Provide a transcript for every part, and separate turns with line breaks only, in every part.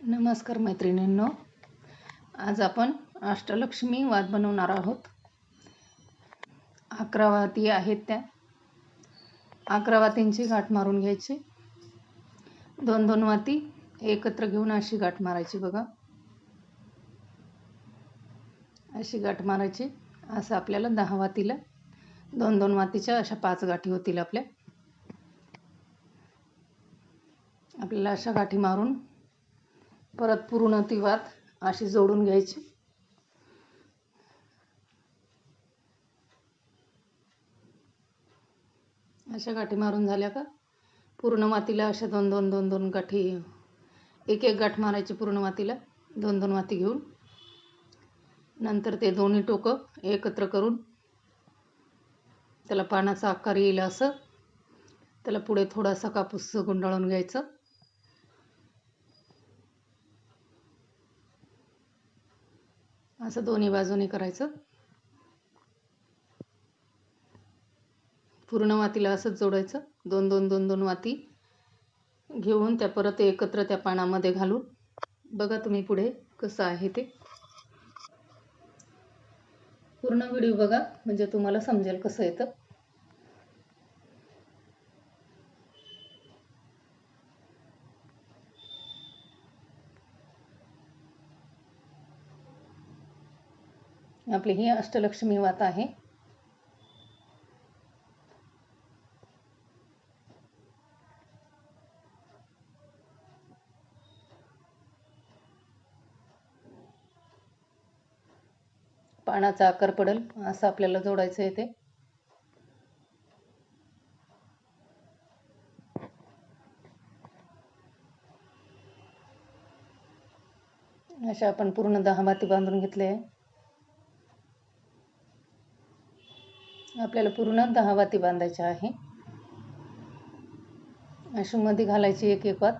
नमस्कार मैत्रिणींनो. आज आपण अष्टलक्ष्मी वाद बनवणार आहोत. अकरा वाती आहेत त्या. अकरा वातींची गाठ मारून घ्यायची. दोन दोन वाती एकत्र घेऊन अशी गाठ मारायची बघा. अशी गाठ मारायची. असं आपल्याला दहा वातीला दोन दोन वातीच्या अशा पाच गाठी होतील आपल्या. आपल्याला अशा गाठी मारून परत पूर्ण ती वात अशी जोडून घ्यायची. अशा गाठी मारून झाल्या का? पूर्ण मातीला अशा दोन दोन दोन दोन गाठी एक एक गाठ मारायची पूर्ण मातीला. दोन दोन माती घेऊन. नंतर ते दोन्ही टोकं एकत्र करून त्याला पानाचा आकार येईल असं. त्याला पुढे थोडासा कापूस गुंडाळून घ्यायचं. असं दोन्ही बाजूने करायचं. पूर्ण वातीला असंच जोडायचं. दोन दोन दोन दोन वाती घेऊन त्या परत एकत्र त्या पानामध्ये घालून बघा तुम्ही पुढे कसं आहे ते. पूर्ण व्हिडिओ बघा म्हणजे तुम्हाला समजेल कसं येतं. आपली ही अष्टलक्ष्मी वात आहे. पानाचा आकार पडेल असं आपल्याला जोडायचं येते अशा आपण पूर्ण दहा माती बांधून घेतले आहे. आपल्याला पूर्ण दहा वाती बांधायच्या आहे. अशामध्ये घालायची एक एक वात.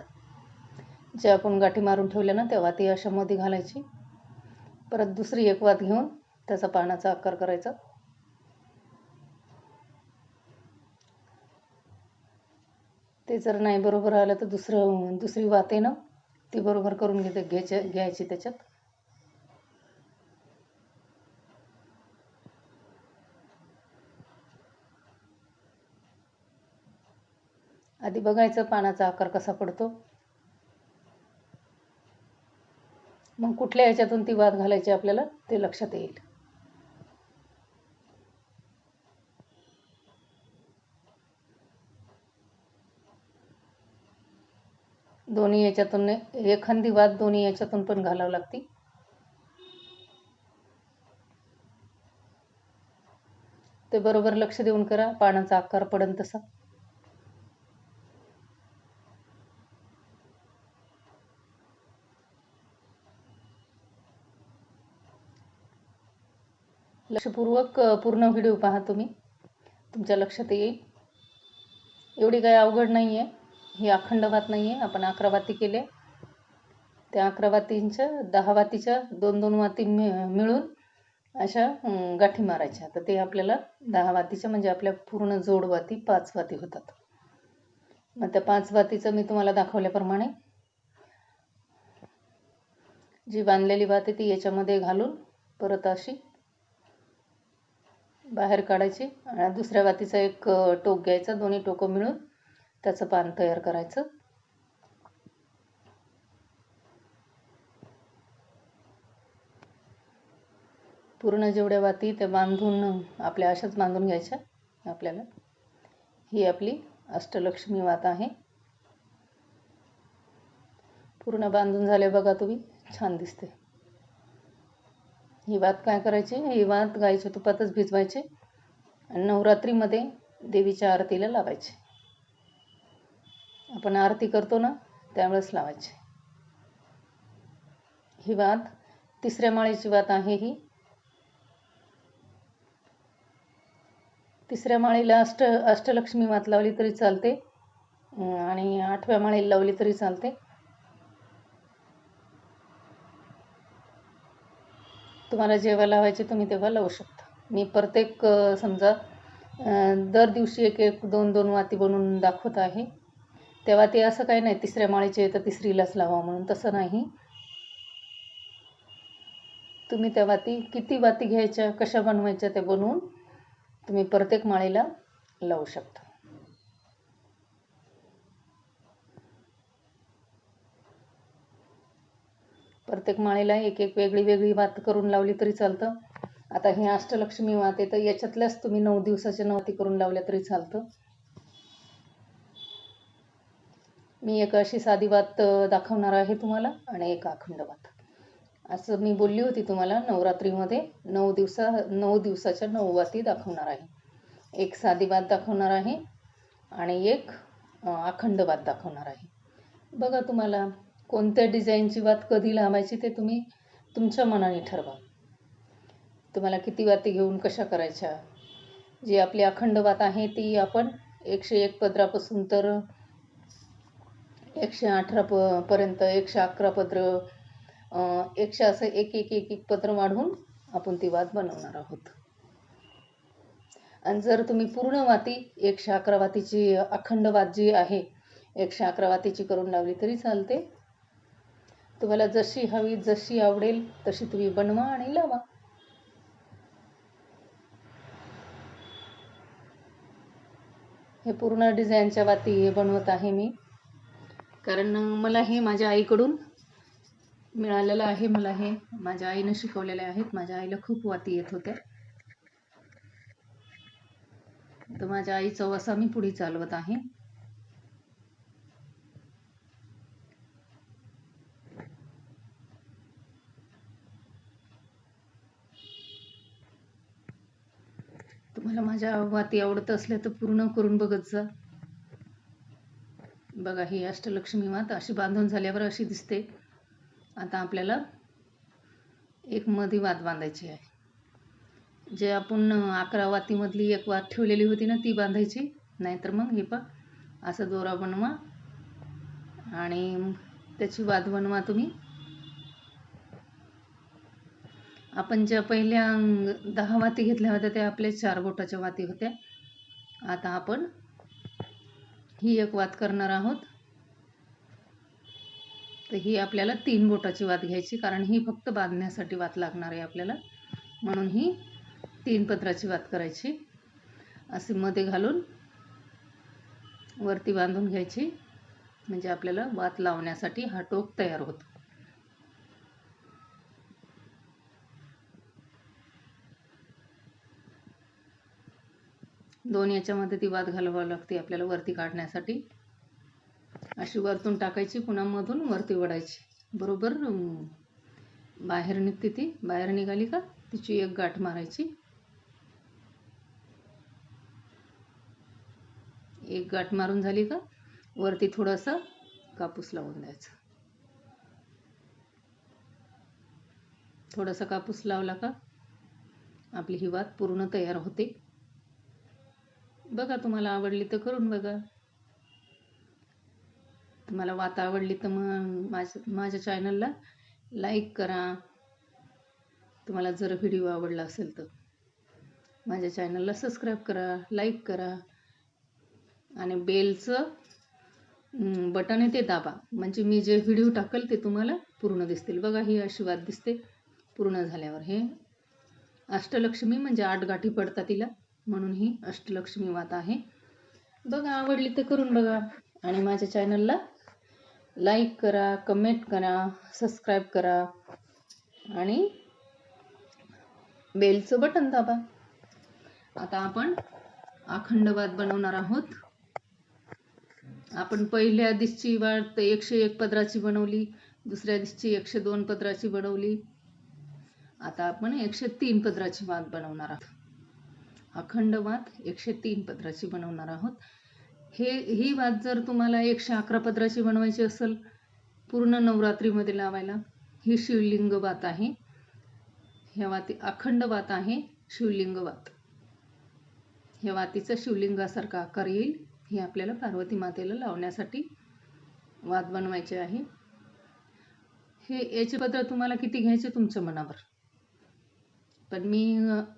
जे आपण गाठी मारून ठेवल्या ना त्या वाती अशामध्ये घालायची. परत दुसरी एक वात घेऊन त्याचा पानाचा आकार करायचा. ते जर नाही बरोबर आलं तर दुसरं दुसरी वात आहे ना ती बरोबर करून घेते घ्यायच्या घ्यायची त्याच्यात. आधी बघायचं पानाचा आकार कसा पडतो. मग कुठल्या ह्याच्यातून ती वाद घालायची आपल्याला ते लक्षात येईल. दोन्ही याच्यातून एखादी वाद दोन्ही याच्यातून पण घालावं लागते. ते बरोबर लक्ष देऊन करा पानाचा आकार पडन तसा. लक्षपूर्वक पूर्ण व्हिडिओ पहा तुम्ही. तुमच्या लक्षात येईल. एवढी काही अवघड नाही आहे ही अखंड वात नाही आहे आपण अकरा वाती केले. त्या अकरा वातींच्या दहा वातीच्या दोन दोन वाती मिळून अशा गाठी मारायच्या. तर ते आपल्याला दहा वातीच्या म्हणजे आपल्या पूर्ण जोड वाती पाच वाती होतात. मग त्या पाच वातीचं मी तुम्हाला दाखवल्याप्रमाणे जी बांधलेली वात आहे ती याच्यामध्ये घालून परत अशी बाहेर काढायची आणि दुसऱ्या वातीचा एक टोक घ्यायचा दोन्ही टोकं मिळून त्याचं पान तयार करायचं. पूर्ण जेवढ्या वाती त्या बांधून आपल्या अशाच बांधून घ्यायच्या आपल्याला. ही आपली अष्टलक्ष्मी वात आहे. पूर्ण बांधून झाले बघा तुम्ही छान दिसते. ही वात काय करायची? ही वात गाईच्या तुपातच भिजवायचे आणि नवरात्रीमध्ये देवीच्या आरतीला लावायचे. आपण आरती करतो ना त्यावेळेस लावायचे. ही वात तिसऱ्या माळेची वात आहे ही. तिसऱ्या माळीला अष्ट अष्टलक्ष्मी वात लावली तरी चालते. आणि आठव्या माळेला लावली तरी चालते. तुम्हाला जेव्हा लावायचे तुम्ही तेव्हा लावू शकता. मी प्रत्येक समजा दर दिवशी एक एक दोन दोन वाती बनवून दाखवत आहे. तेव्हा ते असं काही नाही तिसऱ्या माळीचे तर तिसरीलाच लावा म्हणून. तसं नाही. तुम्ही त्या वाती किती वाती घ्यायच्या कशा बनवायच्या ते बनवून तुम्ही प्रत्येक माळीला लावू शकता. प्रत्येक माळेला एक एक वेगळी वेगळी वात करून लावली तरी चालतं. आता हे अष्टलक्ष्मी वात आहे तर याच्यातल्याच तुम्ही नऊ दिवसाच्या नवती करून लावल्या तरी चालतं. मी एक अशी साधी वात दाखवणार आहे तुम्हाला आणि एक अखंड वात. असं मी बोलली होती तुम्हाला नवरात्रीमध्ये नऊ दिवसा नऊ दिवसाच्या नऊ वाती दाखवणार आहे. एक साधी वात दाखवणार आहे आणि एक अखंड वात दाखवणार आहे. बघा तुम्हाला कोणत्या डिझाईनची वात कधी लावायची ते तुम्ही तुमच्या मनाने ठरवा. तुम्हाला किती वाती घेऊन कशा करायच्या? जी आपली अखंड वात आहे ती आपण एकशे एक पदरापासून तर एकशे अठरा प पर्यंत एकशे अकरा पत्र एकशे असं एक एक एक एक पत्र वाढवून आपण ती वात बनवणार आहोत. आणि जर तुम्ही पूर्ण वाती एकशे अकरा वातीची अखंड वात जी आहे एकशे अकरा वातीची करून लावली तरी चालते. तुम्हाला जशी हवी जशी आवडेल तशी तुम्ही बनवा आणि लावा. हे पूर्ण डिझाईनच्या वाती बनवत आहे मी. कारण मला हे माझ्या आईकडून मिळालेलं आहे. मला हे माझ्या आईनं शिकवलेले आहेत. माझ्या आईला खूप वाती येत होत्या. तर माझ्या आईचा वसा मी पुढे चालवत आहे. तुम्हाला माझ्या वाती आवडत असल्या तर पूर्ण करून बघत जा. बघा ही अष्टलक्ष्मी मात अशी बांधून झाल्यावर अशी दिसते. आता आपल्याला एक मधी वात बांधायची आहे. जे आपण अकरा वातीमधली एक वात ठेवलेली होती ना ती बांधायची. नाहीतर मग हे पा असा दोरा बनवा आणि त्याची वाद बनवा तुम्ही. आपण ज्या पहिल्या दहा वाती घेतल्या होत्या त्या आपल्या चार बोटाच्या वाती होत्या. आता आपण ही एक वात करणार आहोत. तर ही आपल्याला तीन बोटाची वात घ्यायची कारण ही फक्त बांधण्यासाठी वात लागणार आहे आपल्याला. म्हणून ही तीन पत्राची वात करायची. असे मध्ये घालून वरती बांधून घ्यायची. म्हणजे आपल्याला वात लावण्यासाठी हा टोक तयार होतो. दोन याच्यामध्ये ती वात घालवावी लागते आपल्याला वरती काढण्यासाठी. अशी वरतून टाकायची पुन्हा मधून वरती वडायची बरोबर बाहेर निघते ती. बाहेर निघाली का तिची एक गाठ मारायची. एक गाठ मारून झाली का वरती थोडासा कापूस लावून द्यायचा. थोडासा कापूस लावला का आपली ही वात पूर्ण तयार होते. बघा तुम्हाला आवडली तर करून बघा. तुम्हाला वात आवडली तर मग माझ्या माझ्या चॅनलला लाईक करा. तुम्हाला जर व्हिडिओ आवडला असेल तर. माझ्या चॅनलला सबस्क्राईब करा लाईक करा. आणि बेलचं बटन आहे ते दाबा. म्हणजे मी जे व्हिडिओ टाकल ते तुम्हाला पूर्ण दिसतील. बघा ही अशी वाद दिसते. पूर्ण झाल्यावर. हे अष्टलक्ष्मी म्हणजे आठ गाठी पडतात तिला. म्हणून ही अष्टलक्ष्मी वात आहे. बघा आवडली तर करून बघा. आणि माझ्या चॅनलला लाईक करा कमेंट करा सबस्क्राईब करा. आणि बेलचं बटन दाबा. आता आपण अखंडवाद बनवणार आहोत. आपण पहिल्या दिसची वाट एकशे एक पदराची बनवली दुसऱ्या दिसची एकशे दोन पदराची बनवली. आता आपण एकशे तीन पदराची वाद बनवणार आहोत. अखंड वात एकशे तीन पत्राची बनवणार आहोत. हे ही वाद जर तुम्हाला एकशे अकरा पत्राची बनवायची असेल पूर्ण नवरात्रीमध्ये लावायला ही शिवलिंग वात आहे. ह्या वाती अखंड वात आहे शिवलिंग वात ह्या वातीचा शिवलिंगासारखा आकार येईल हे आपल्याला पार्वती मातेला लावण्यासाठी वाद बनवायचे आहे. हे याचे पत्र तुम्हाला किती घ्यायचे तुमच्या मनावर? पण मी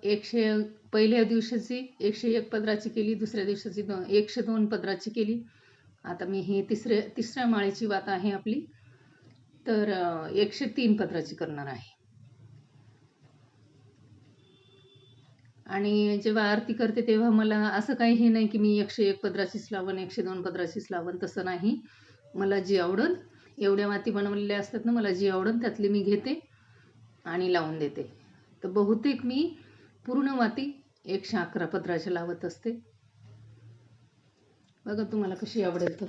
एकशे पहिल्या दिवशीची एकशे एक पदराची केली दुसऱ्या दिवशीची दो एकशे दोन पदराची केली. आता मी ही तिसऱ्या तिसऱ्या माळेची वात आहे आपली. तर एकशे तीन पदराची करणार आहे. आणि जेव्हा आरती करते तेव्हा मला असं काही हे नाही की मी एकशे एक पदराचीच लावण एकशे दोन पदराचीच लावण तसं नाही. मला जी आवडल एवढ्या माती बनवलेल्या असतात ना मला जी आवडल त्यातली मी घेते आणि लावून देते. तर बहुतेक मी पूर्ण माती एकशे अकरा पदराच्या लावत असते. बघा तुम्हाला कशी आवडेल तर.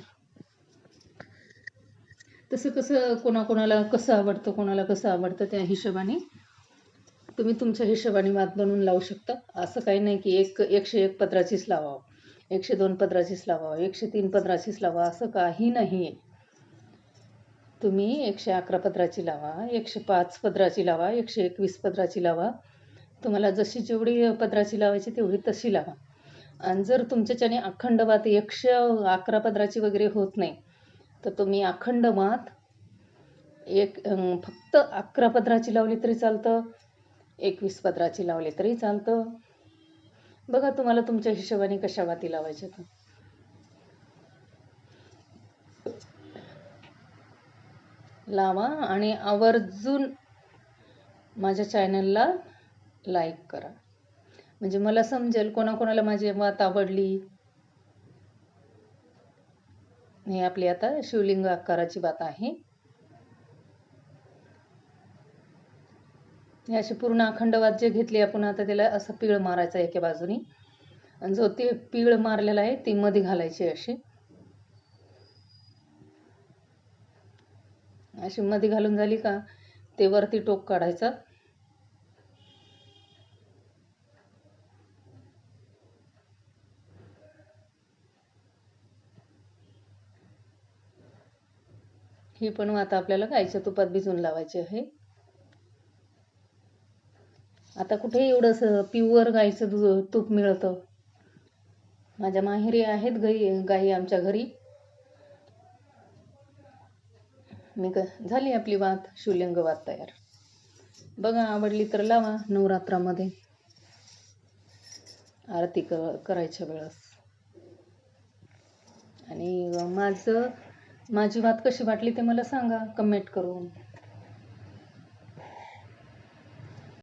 तसं कसं कोणाकोणाला कसं आवडतं कोणाला कसं आवडतं त्या हिशोबाने तुम्ही तुमच्या हिशोबाने मात बनवून लावू शकता. असं काही नाही की एक एकशे एक पत्राचीच लावावं एकशे दोन पदराचीच लावावं एकशे तीन पदराचीच लावा असं काही नाही आहे तुम्ही एकशे अकरा पदराची लावा एकशे पाच पदराची लावा एकशे एकवीस पदराची लावा. तुम्हाला जशी जेवढी पदराची लावायची तेवढी तशी लावा. आणि जर तुमच्याच्याने अखंड वात एकशे अकरा पदराची वगैरे होत नाही तर तुम्ही अखंड वात एक फक्त अकरा पदराची लावली तरी चालतं एकवीस पदराची लावली तरी चालतं. बघा तुम्हाला तुमच्या हिशोबाने कशा वाती लावायच्या लावा आणि आवर्जून माझ्या चॅनलला लाईक करा. म्हणजे मला समजेल कोणाकोणाला माझी वात आवडली. हे आपली आता शिवलिंग आकाराची बात आहे. हे अशी पूर्ण अखंड वाद्य जे घेतली आपण आता त्याला असं पीळ मारायचं एका बाजूनी. आणि जो ते पीळ मारलेला आहे ती मध्ये घालायची अशी. अशी मध्ये घालून झाली का? ते वरती टोक काढायचं. ही पण आता आपल्याला गाईच्या तुपात भिजवून लावायची आहे. आता कुठे एवढंसं प्युअर गाईचं दूध तूप मिळतं. माझ्या माहेरी आहेत गाई गाई आमच्या घरी. मी क झाली आपली वात शिवलिंग वात तयार. बघा आवडली तर लावा नवरात्रामध्ये. आरती क करायच्या वेळेस. आणि माझं माझी वात कशी वाटली ते मला सांगा. कमेंट करून.